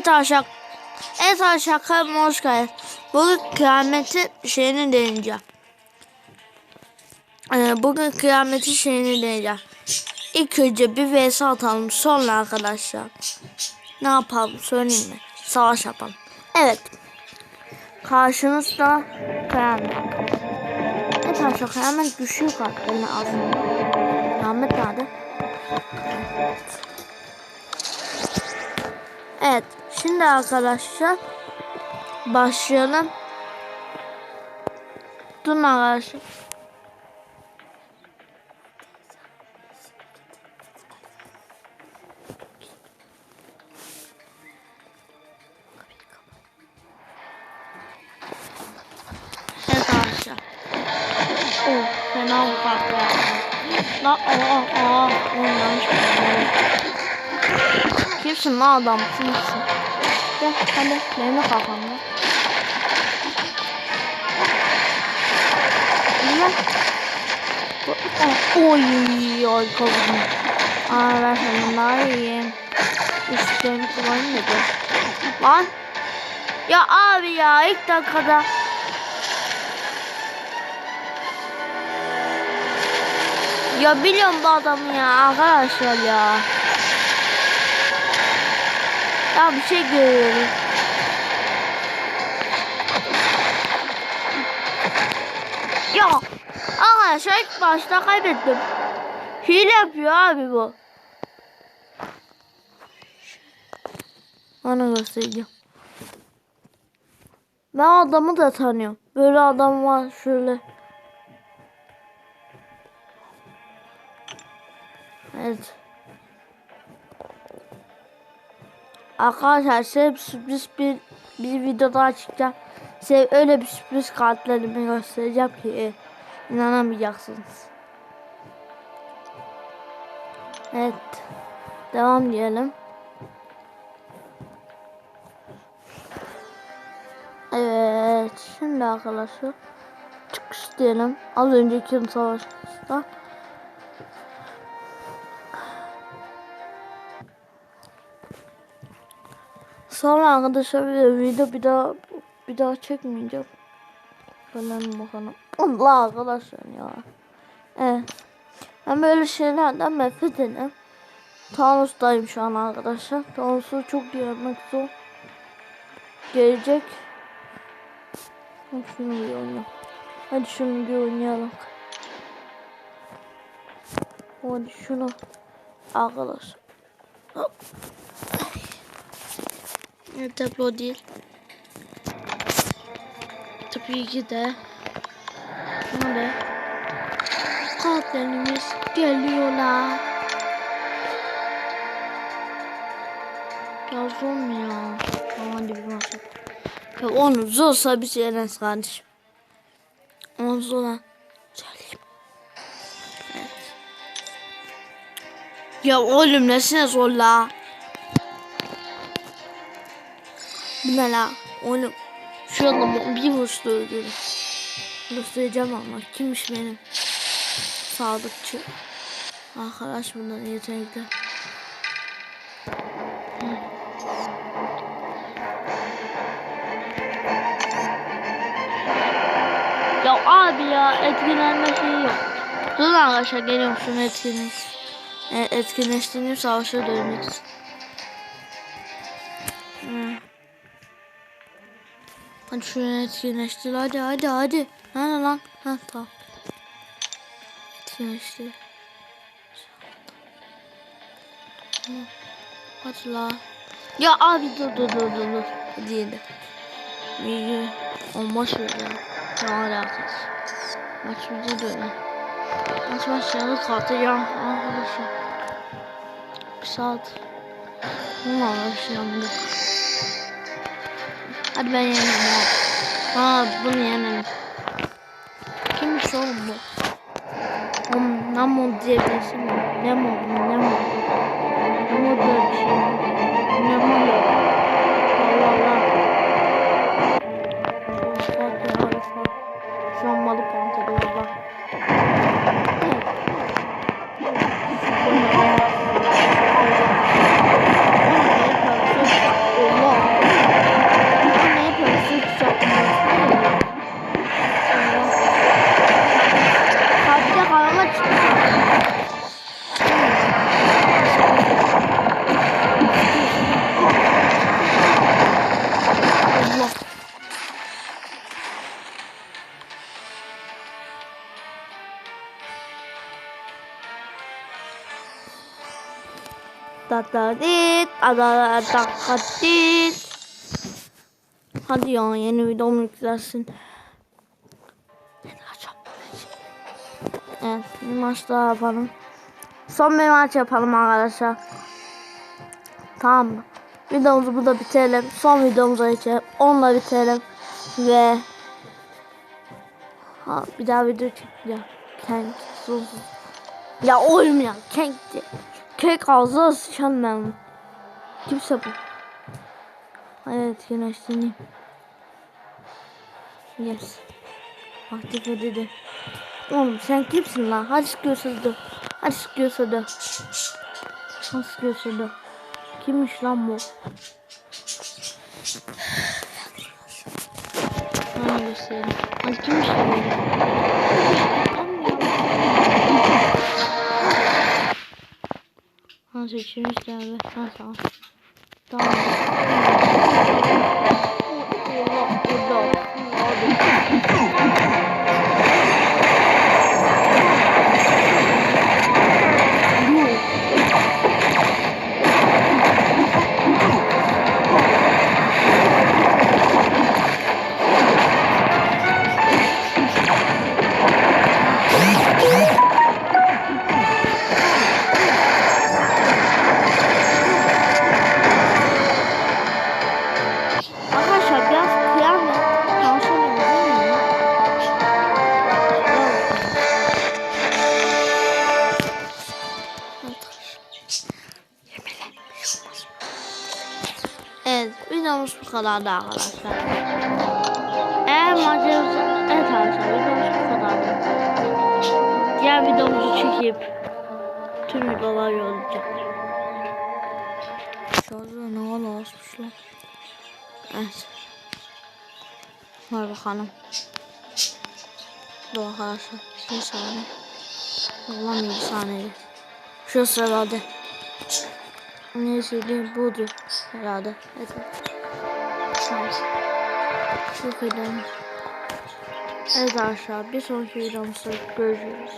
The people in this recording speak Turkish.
Evet aşağı. Evet aşağı hoş geldin. Bugün kıyametin şeyini deneyeceğim. Ee, bugün kıyametin şeyini deneyeceğim. İlk önce bir vs atalım sonra arkadaşlar. Ne yapalım söyleyeyim mi? Savaş yapalım. Evet. Karşınızda kıyamet. Evet aşağı kıyamet düşüyor kartlarını aslında. Kıyamet nerede? Evet. Şimdi arkadaşlar başlayalım. Durun arkadaşlar. Evet arkadaşlar. Oh, fena bu kartı ya. La aa aa oğlum yanlış yapıyorum. Kimsin lan adam? Kimsin? Gel benim de kafamda. Gel. Oy oy kovdum. Aa ben senden daha iyiyim. Da dur. Lan. Ya abi ya ilk dakikada. Ya biliyorum bu adamı ya arkadaşlar ya. Ya bir şey görüyorum. Ya arkadaşlar ilk başta kaybettim. Hile yapıyor abi bu. Bana göstereceğim. Ben adamı da tanıyorum. Böyle adam var şöyle. Evet. Arkadaşlar size bir sürpriz bir, bir video daha çıkacağım. Size öyle bir sürpriz kartlarımı göstereceğim ki inanamayacaksınız. Evet. Devam diyelim. Evet. Şimdi arkadaşlar çıkış diyelim. Az önceki savaşta. Sonra arkadaşlar video bir daha bir daha çekmeyeceğim. Falan bakalım. Allah arkadaşlar ya. Evet. Ben böyle şeylerden nefret ederim. Thanos'tayım şu an arkadaşlar. Thanos'u çok yemek zor. Gelecek. Hadi şunu bir oynayalım. Hadi şunu bir oynayalım. Hadi şunu. Arkadaşlar. Evet, tablo değil. Tabii ki de böyle kalplerimiz geliyorlar. Ya zor mu ya? Bir maç yap. Ya onu zorsa bir şey Enes kardeşim. Onu zor lan. Söyleyeyim. Evet. Ya oğlum nesine zor la? Bu ne la? Oğlum şu adamı bir vuruşta öldürürüm. Göstereceğim ama kimmiş benim? Sadıkçı. Arkadaş bundan yetenekli. Ya abi ya etkilenme şeyi yok. Dur arkadaşlar geliyorum şunu etkinleş. E, etkinleştireyim savaşa döneceğiz. Hmm. Hadi şunu etkinleştir hadi hadi hadi. Nerede lan? Ha tamam. Etkinleştir. Hadi la. Ya abi dur dur dur dur dur. Hadi yedi. İyi. O maç ver ya. Ne alakası? Maç bize döne. Maç başladı kartı ya arkadaşlar. Bir saat. Ne anlaşıyorum Hadi ben yenelim ya. Ha bunu yenelim. Kimmiş oğlum bu? Oğlum Namo diye mi? Nemo. Nemo Hadi ya yeni videom yüklensin. Evet bir maç daha yapalım. Son bir maç yapalım arkadaşlar. Tamam? Videomuzu burada bitirelim. Son videomuza geçelim. Onunla bitirelim. Ve ha, bir daha video çekeceğim. Kenk sonsuz. Ya oğlum ya. Kek ağzına sıçan ben. Kimse bu. Evet güneşleneyim. Yes. Aktif edildi. Oğlum sen kimsin lan? Hadi gösterdi. Hadi gösterdi. Nasıl gösterdi? Kimmiş lan bu? Bana göstereyim. Hadi kimmiş lan bu? Ha seçilmiş de abi. Ha tamam. Videomuz bu kadardı arkadaşlar. Eğer macerası evet arkadaşlar videomuz bu kadardı. Diğer videomuzu çekip tüm videolar yollayacağım. Şurada ne var asmışlar. Evet. Var bakalım. Dur arkadaşlar. Bir saniye. Allah'ım bir saniye. Şu sırada. Neyse budur herhalde. Evet. Evet. Çok önemli. Evet arkadaşlar bir sonraki videomuzda görüşürüz.